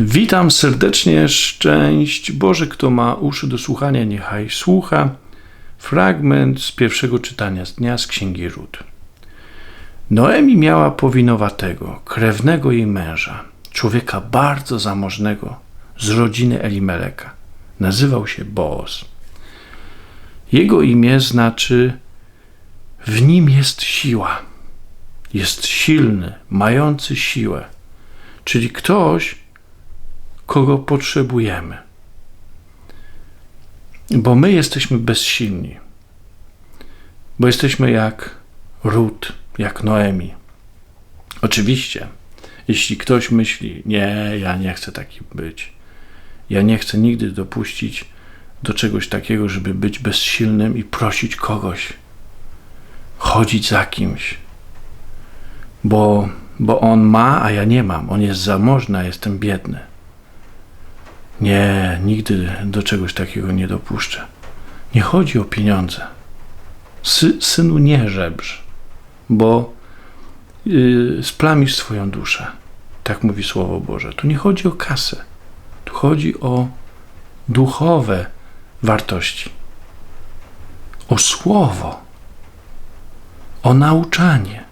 Witam serdecznie, szczęść Boże, kto ma uszy do słuchania, niechaj słucha. Fragment z pierwszego czytania z dnia z Księgi Ród. Noemi miała powinowatego, krewnego jej męża, człowieka bardzo zamożnego z rodziny Elimeleka. Nazywał się Boaz. Jego imię znaczy w nim jest siła. Jest silny, mający siłę, czyli ktoś, kogo potrzebujemy. Bo my jesteśmy bezsilni. Bo jesteśmy jak Ród, jak Noemi. Oczywiście, jeśli ktoś myśli, nie, ja nie chcę taki być, ja nie chcę nigdy dopuścić do czegoś takiego, żeby być bezsilnym i prosić kogoś, chodzić za kimś, bo, bo on ma, a ja nie mam. On jest zamożny, a jestem biedny. Nie, nigdy do czegoś takiego nie dopuszczę. Nie chodzi o pieniądze. Sy, synu, nie żebrz, bo yy, splamisz swoją duszę. Tak mówi Słowo Boże. Tu nie chodzi o kasę. Tu chodzi o duchowe wartości. O słowo. O nauczanie.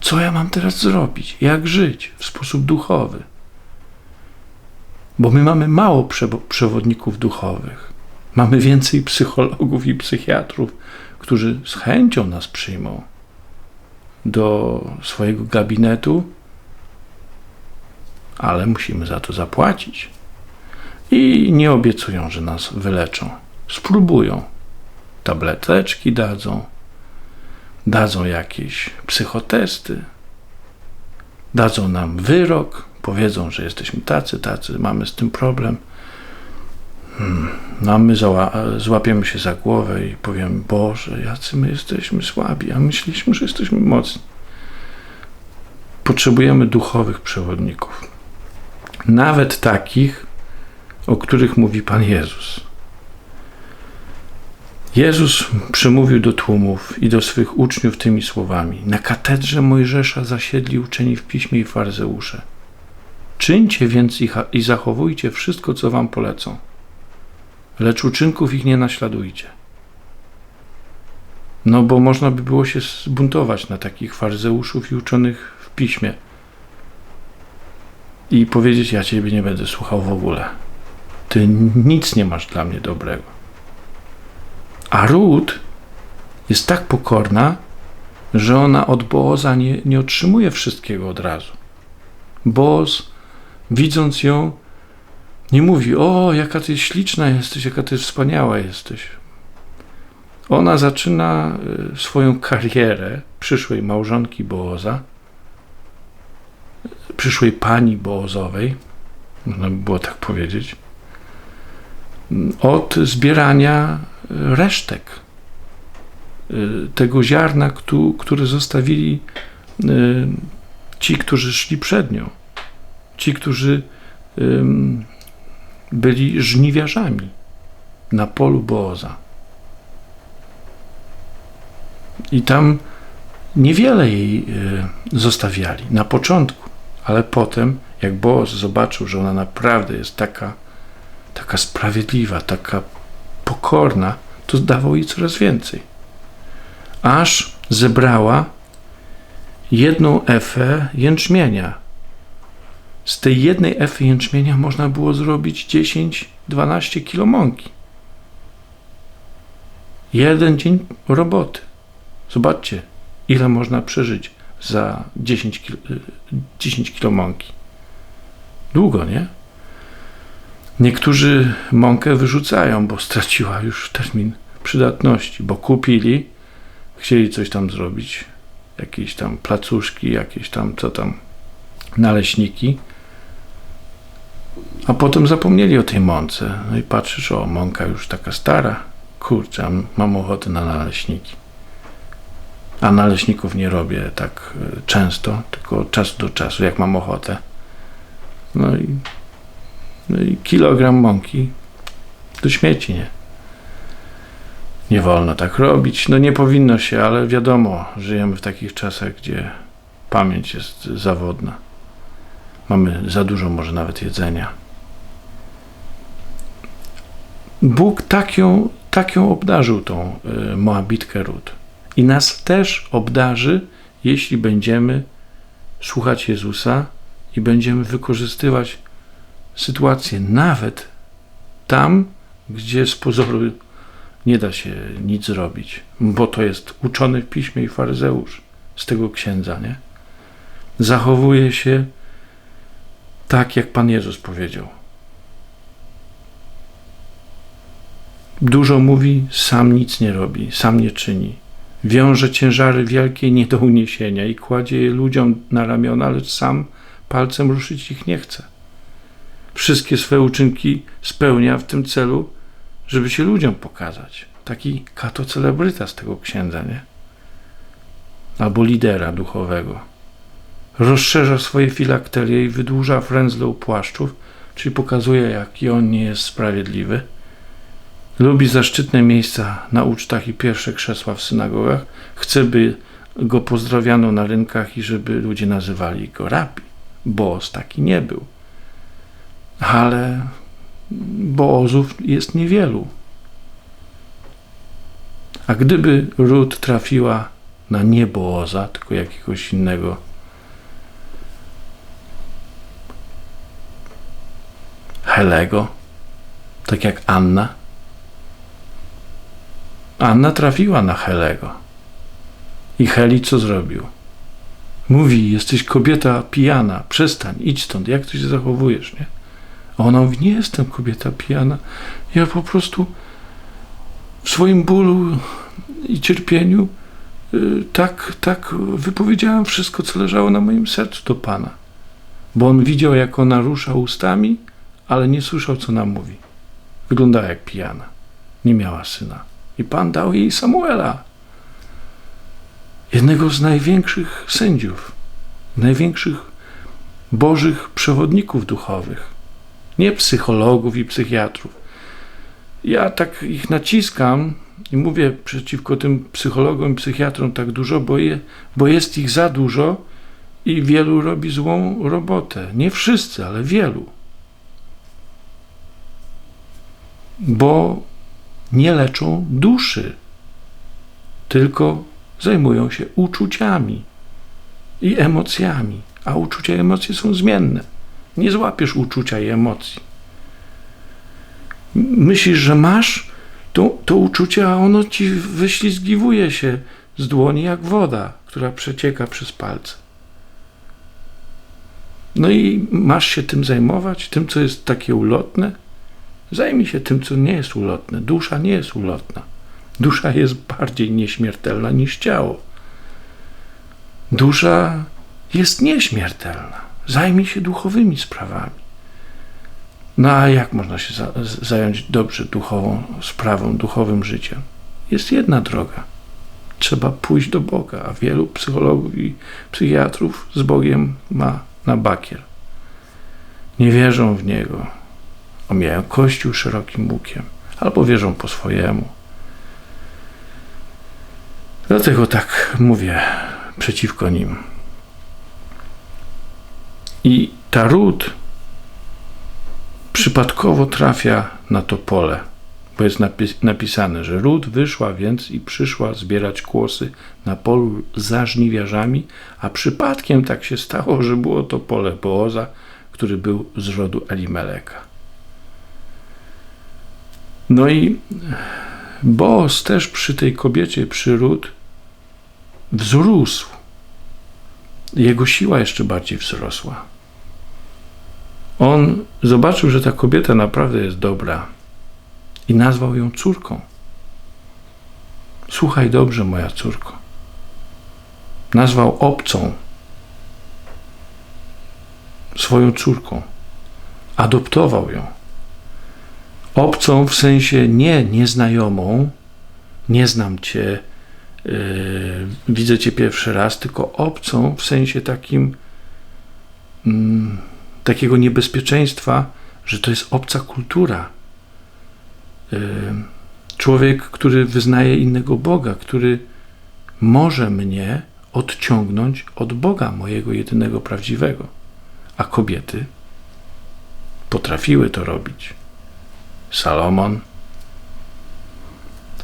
Co ja mam teraz zrobić? Jak żyć w sposób duchowy? Bo my mamy mało przewodników duchowych. Mamy więcej psychologów i psychiatrów, którzy z chęcią nas przyjmą do swojego gabinetu, ale musimy za to zapłacić. I nie obiecują, że nas wyleczą. Spróbują. Tableteczki dadzą, dadzą jakieś psychotesty, dadzą nam wyrok, powiedzą, że jesteśmy tacy, tacy, mamy z tym problem. Hmm. No a my złapiemy się za głowę i powiemy, Boże, jacy my jesteśmy słabi, a myśleliśmy, że jesteśmy mocni. Potrzebujemy duchowych przewodników. Nawet takich, o których mówi Pan Jezus. Jezus przemówił do tłumów i do swych uczniów tymi słowami: Na katedrze Mojżesza zasiedli uczeni w piśmie i farzeusze. Czyńcie więc ich i zachowujcie wszystko, co wam polecą, lecz uczynków ich nie naśladujcie. No bo można by było się zbuntować na takich farzeuszów i uczonych w piśmie i powiedzieć: Ja ciebie nie będę słuchał w ogóle. Ty nic nie masz dla mnie dobrego. A Ród jest tak pokorna, że ona od Boza nie, nie otrzymuje wszystkiego od razu. Boz widząc ją, nie mówi: O, jaka ty śliczna jesteś, jaka ty wspaniała jesteś. Ona zaczyna e, swoją karierę przyszłej małżonki Boaza, przyszłej pani Boazowej, można by było tak powiedzieć, od zbierania resztek e, tego ziarna, które zostawili ci, którzy szli przed nią ci, którzy byli żniwiarzami na polu Boza. I tam niewiele jej y, zostawiali na początku, ale potem, jak Boaz zobaczył, że ona naprawdę jest taka, taka sprawiedliwa, taka pokorna, to dawał jej coraz więcej. Aż zebrała jedną efę jęczmienia z tej jednej efy jęczmienia można było zrobić 10-12 kilo mąki. Jeden dzień roboty. Zobaczcie, ile można przeżyć za 10 kilo, 10 kilo mąki. Długo, nie? Niektórzy mąkę wyrzucają, bo straciła już termin przydatności, bo kupili, chcieli coś tam zrobić, jakieś tam placuszki, jakieś tam, co tam, naleśniki, a potem zapomnieli o tej mące. No i patrzysz, o, mąka już taka stara. Kurczę, mam ochotę na naleśniki. A naleśników nie robię tak e, często, tylko od czasu do czasu, jak mam ochotę. No i, no i kilogram mąki do śmieci, nie? Nie wolno tak robić. No nie powinno się, ale wiadomo, żyjemy w takich czasach, gdzie pamięć jest zawodna. Mamy za dużo może nawet jedzenia. Bóg tak ją, tak ją obdarzył, tą y, Moabitkę Rut. I nas też obdarzy, jeśli będziemy słuchać Jezusa i będziemy wykorzystywać sytuację nawet tam, gdzie z pozoru nie da się nic zrobić, bo to jest uczony w piśmie i faryzeusz z tego księdza, nie? Zachowuje się tak, jak Pan Jezus powiedział. Dużo mówi, sam nic nie robi, sam nie czyni. Wiąże ciężary wielkie nie do uniesienia i kładzie je ludziom na ramiona, lecz sam palcem ruszyć ich nie chce. Wszystkie swe uczynki spełnia w tym celu, żeby się ludziom pokazać. Taki katocelebryta z tego księdza, nie? Albo lidera duchowego. Rozszerza swoje filakterie i wydłuża frędzle u płaszczów, czyli pokazuje, jaki on nie jest sprawiedliwy. Lubi zaszczytne miejsca na ucztach i pierwsze krzesła w synagogach. Chce, by go pozdrawiano na rynkach i żeby ludzie nazywali go rabi. Boaz taki nie był. Ale Boozów jest niewielu. A gdyby ród trafiła na nie Booza, tylko jakiegoś innego, Helego, tak jak Anna, Anna trafiła na Helego. I Heli co zrobił? Mówi, jesteś kobieta pijana, przestań, idź stąd, jak ty się zachowujesz, nie? A ona mówi, nie jestem kobieta pijana, ja po prostu w swoim bólu i cierpieniu y, tak, tak wypowiedziałem wszystko, co leżało na moim sercu do Pana. Bo on widział, jak ona rusza ustami, ale nie słyszał, co nam mówi. Wyglądała jak pijana. Nie miała syna. I Pan dał jej Samuela, jednego z największych sędziów, największych bożych przewodników duchowych, nie psychologów i psychiatrów. Ja tak ich naciskam i mówię przeciwko tym psychologom i psychiatrom tak dużo, bo, je, bo jest ich za dużo i wielu robi złą robotę. Nie wszyscy, ale wielu. Bo nie leczą duszy, tylko zajmują się uczuciami i emocjami, a uczucia i emocje są zmienne. Nie złapiesz uczucia i emocji. Myślisz, że masz to, to uczucie, a ono ci wyślizgiwuje się z dłoni jak woda, która przecieka przez palce. No i masz się tym zajmować, tym, co jest takie ulotne? Zajmij się tym, co nie jest ulotne. Dusza nie jest ulotna. Dusza jest bardziej nieśmiertelna niż ciało. Dusza jest nieśmiertelna. Zajmij się duchowymi sprawami. No a jak można się za, zająć dobrze duchową sprawą, duchowym życiem? Jest jedna droga. Trzeba pójść do Boga, a wielu psychologów i psychiatrów z Bogiem ma na bakier. Nie wierzą w Niego. Omijają Kościół szerokim łukiem, albo wierzą po swojemu. Dlatego tak mówię przeciwko nim. I ta ród przypadkowo trafia na to pole, bo jest napis napisane, że ród wyszła więc i przyszła zbierać kłosy na polu za żniwiarzami, a przypadkiem tak się stało, że było to pole Booza, który był z rodu Elimeleka. No i Boaz też przy tej kobiecie, przy ród, wzrósł. Jego siła jeszcze bardziej wzrosła. On zobaczył, że ta kobieta naprawdę jest dobra i nazwał ją córką. Słuchaj dobrze, moja córko. Nazwał obcą swoją córką. Adoptował ją. Obcą w sensie nie nieznajomą, nie znam cię, yy, widzę cię pierwszy raz, tylko obcą w sensie takim. Yy, takiego niebezpieczeństwa, że to jest obca kultura. Y, człowiek, który wyznaje innego Boga, który może mnie odciągnąć od Boga, mojego jedynego prawdziwego. a kobiety potrafiły to robić. Salomon,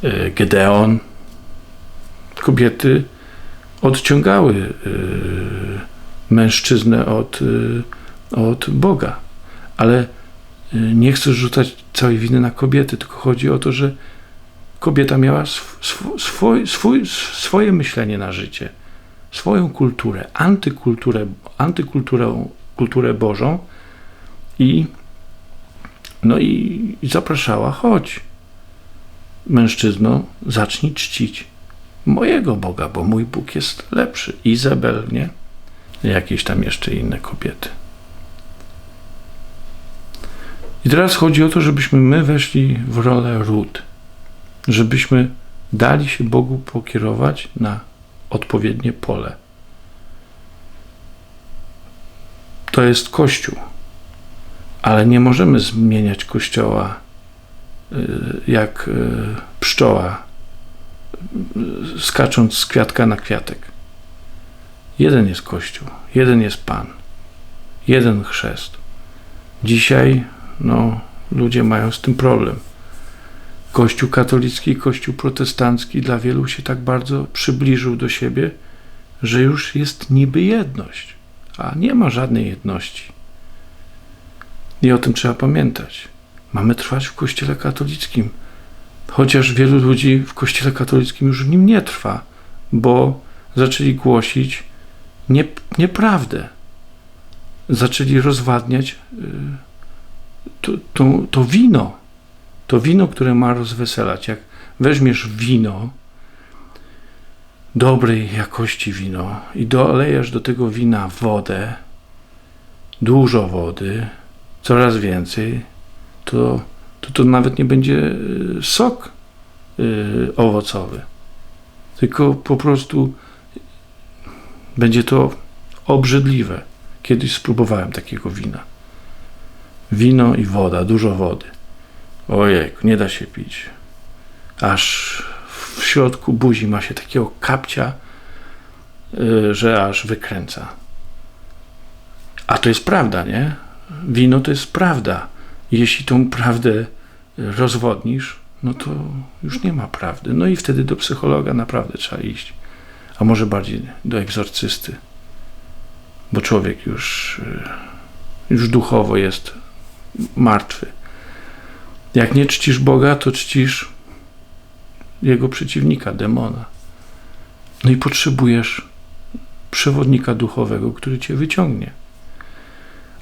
y, Gedeon, kobiety odciągały y, mężczyznę od, y, od Boga. Ale nie chcę rzucać całej winy na kobiety, tylko chodzi o to, że kobieta miała swój, swój, swoje myślenie na życie, swoją kulturę, antykulturę, antykulturę kulturę Bożą i no i, zapraszała, chodź mężczyzno, zacznij czcić mojego Boga, bo mój Bóg jest lepszy. Izabel, nie? Jakieś tam jeszcze inne kobiety. I teraz chodzi o to, żebyśmy my weszli w rolę ród, żebyśmy dali się Bogu pokierować na odpowiednie pole. To jest Kościół, ale nie możemy zmieniać Kościoła y, jak y, pszczoła, y, skacząc z kwiatka na kwiatek. Jeden jest Kościół, jeden jest Pan, jeden chrzest. Dzisiaj no, ludzie mają z tym problem. Kościół katolicki i Kościół protestancki dla wielu się tak bardzo przybliżył do siebie, że już jest niby jedność, a nie ma żadnej jedności. I o tym trzeba pamiętać. Mamy trwać w Kościele katolickim, chociaż wielu ludzi w Kościele katolickim już w nim nie trwa, bo zaczęli głosić nie, nieprawdę. Zaczęli rozwadniać. Yy, to, to, to wino, to wino, które ma rozweselać. Jak weźmiesz wino, dobrej jakości wino i dolejesz do tego wina wodę, dużo wody, coraz więcej, to to, to nawet nie będzie y, sok yy, owocowy, tylko po prostu będzie to obrzydliwe. Kiedyś spróbowałem takiego wina wino i woda, dużo wody. Ojej, nie da się pić. Aż w środku buzi ma się takiego kapcia, yy, że aż wykręca. A to jest prawda, nie? Wino to jest prawda. Jeśli tą prawdę rozwodnisz, no to już nie ma prawdy. No i wtedy do psychologa naprawdę trzeba iść. A może bardziej do egzorcysty. Bo człowiek już, yy, już duchowo jest martwy. Jak nie czcisz Boga, to czcisz jego przeciwnika, demona. No i potrzebujesz przewodnika duchowego, który cię wyciągnie.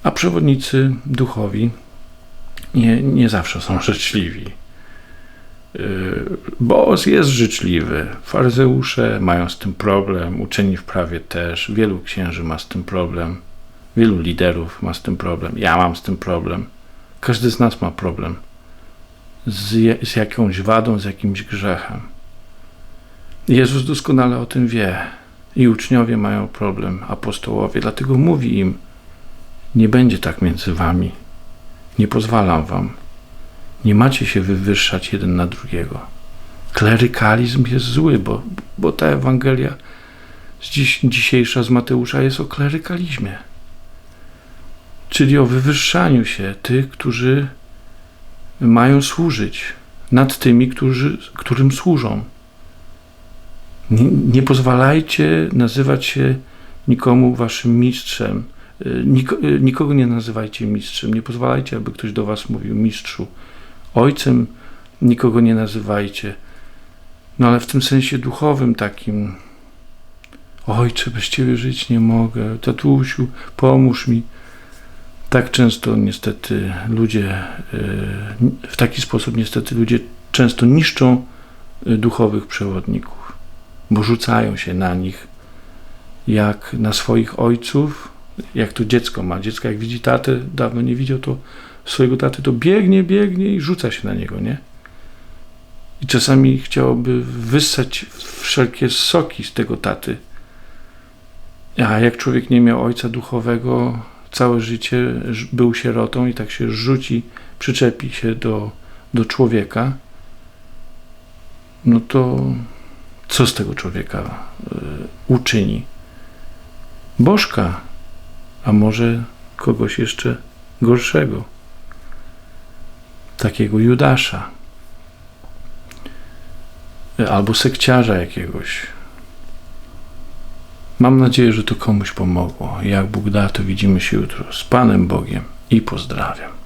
A przewodnicy duchowi nie, nie zawsze są życzliwi. Yy, Boaz jest życzliwy. Faryzeusze mają z tym problem, uczeni w prawie też. Wielu księży ma z tym problem. Wielu liderów ma z tym problem. Ja mam z tym problem. Każdy z nas ma problem z, z jakąś wadą, z jakimś grzechem. Jezus doskonale o tym wie i uczniowie mają problem, apostołowie, dlatego mówi im: Nie będzie tak między wami, nie pozwalam wam. Nie macie się wywyższać jeden na drugiego. Klerykalizm jest zły, bo, bo ta Ewangelia dziś, dzisiejsza z Mateusza jest o klerykalizmie czyli o wywyższaniu się tych, którzy mają służyć nad tymi, którzy, którym służą. Nie, nie pozwalajcie nazywać się nikomu waszym mistrzem. Nik, nikogo nie nazywajcie mistrzem. Nie pozwalajcie, aby ktoś do was mówił mistrzu. Ojcem nikogo nie nazywajcie. No ale w tym sensie duchowym takim. Ojcze, bez ciebie żyć nie mogę. Tatusiu, pomóż mi. Tak często niestety ludzie, e, w taki sposób niestety ludzie często niszczą e, duchowych przewodników, bo rzucają się na nich jak na swoich ojców, jak to dziecko ma. Dziecko jak widzi tatę, dawno nie widział to swojego taty, to biegnie, biegnie i rzuca się na niego, nie? I czasami chciałoby wyssać wszelkie soki z tego taty. A jak człowiek nie miał ojca duchowego, całe życie był sierotą i tak się rzuci, przyczepi się do, do człowieka, no to co z tego człowieka y, uczyni? Bożka, a może kogoś jeszcze gorszego, takiego Judasza, albo sekciarza jakiegoś. Mam nadzieję, że to komuś pomogło. Jak Bóg da, to widzimy się jutro z Panem Bogiem i pozdrawiam.